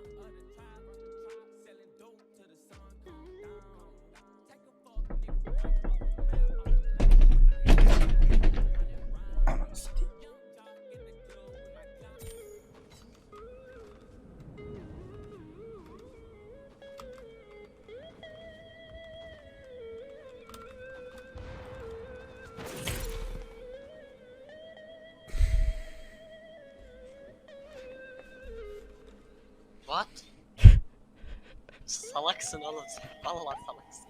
time of the What? Salaksın oğlum sen. Vallahi salaksın.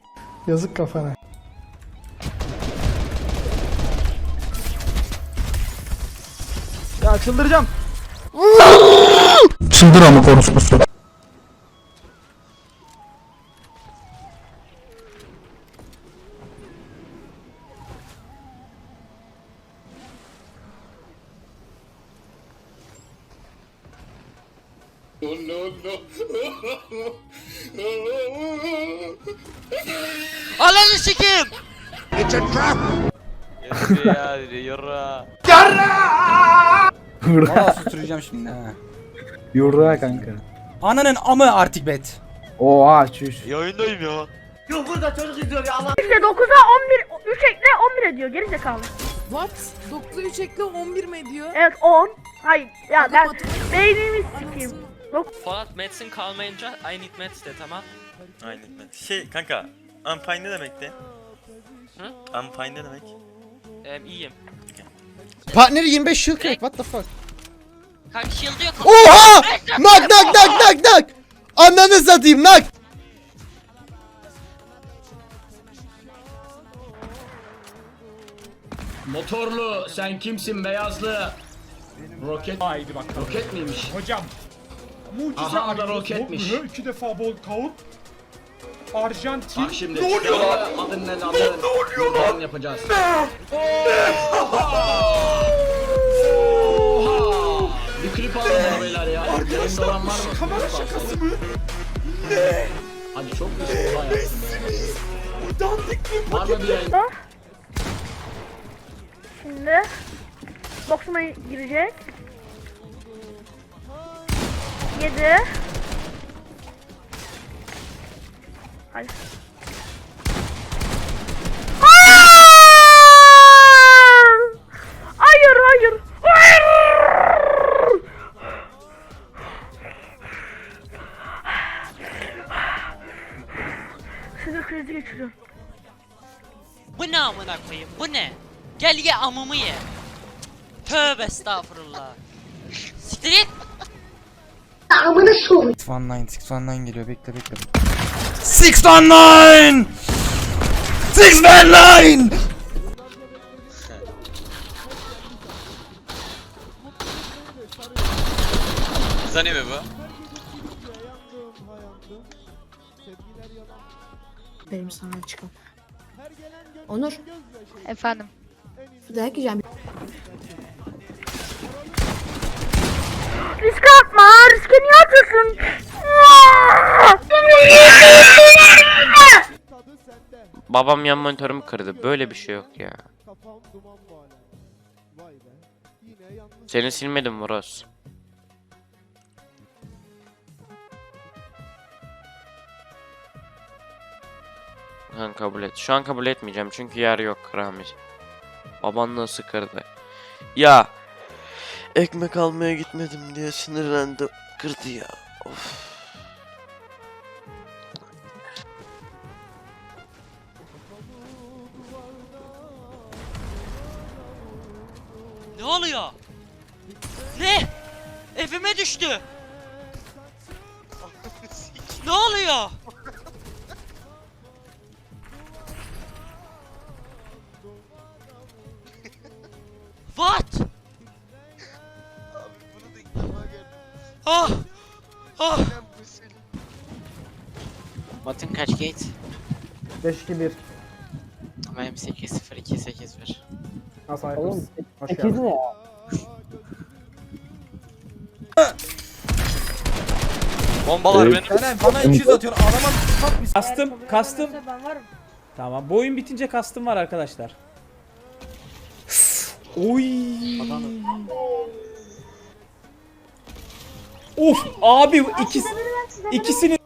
Yazık kafana. Ya çıldıracağım. Çıldır ama konuşması. Ananı sikeyim. Valla susturacağım şimdi ha. Yurra kanka. Ananın amı artık bet. Oha çüş. Yayındayım ya. İşte 9'a 11, 3 ekle 11 ediyor geri zekalı. What? 9'a 3 ekle 11 mi ediyor? Evet 10. Hayır ya ben beynimi sikeyim. Polat Metsin kalmayınca I need Mets de tamam. Aynen. Şey kanka. Unfine ne demekti? Hı? Unfine ne demek? Ee, iyiyim. Partneri 25 shield crack what the fuck? Kanka shield yok. Oha! Nak nak nak nak nak! Ananı satayım nak! Motorlu sen kimsin beyazlı? Roket. Haydi bak. Roket miymiş? Hocam. Mucize Aha, o da roketmiş. iki defa bol kavun. Arjantin. Bak şimdi. Ne oluyor? Adın ne adın? Ne oluyor lan? yapacağız. Oha! Bir klip alalım beyler ya. Yayında olan var mı? Kamera şakası mı? Ne? Hadi çok güzel olay yaptın. Bu dandik Var mı bir yayın? Şimdi boksuma girecek. 7 Hayır. Hayır hayır. Hayır. Sinir krizi geçiriyorum. Bu ne amına koyayım? Bu ne? Gel ye amımı ye. Tövbe estağfurullah. Siktir git. 619 619 geliyor bekle bekle. 619! 619! Zani mi bu? Benim sana çıkım. Onur. Efendim. Yiyeceğim. Riske atma. Riske niye atıyorsun? Babam yan monitörümü kırdı. Böyle bir şey yok ya. Seni silmedim Muros. Han kabul et. Şu an kabul etmeyeceğim çünkü yer yok Ramiz. Baban nasıl kırdı? Ya ekmek almaya gitmedim diye sinirlendim. Kırdı ya. Of. Ne oluyor? Ne? Evime düştü. ne oluyor? What? Ah! Ah! Batın kaç gate? 5 2 1. Benim 8 0 2 8 1. Nasıl Oğlum 8 ne ya? Bombalar benim. Caner bana 200 atıyor adama bir Kastım, kastım. Ben varım. Tamam, bu oyun bitince kastım var arkadaşlar. Oy. Uf abi ikisi ikisini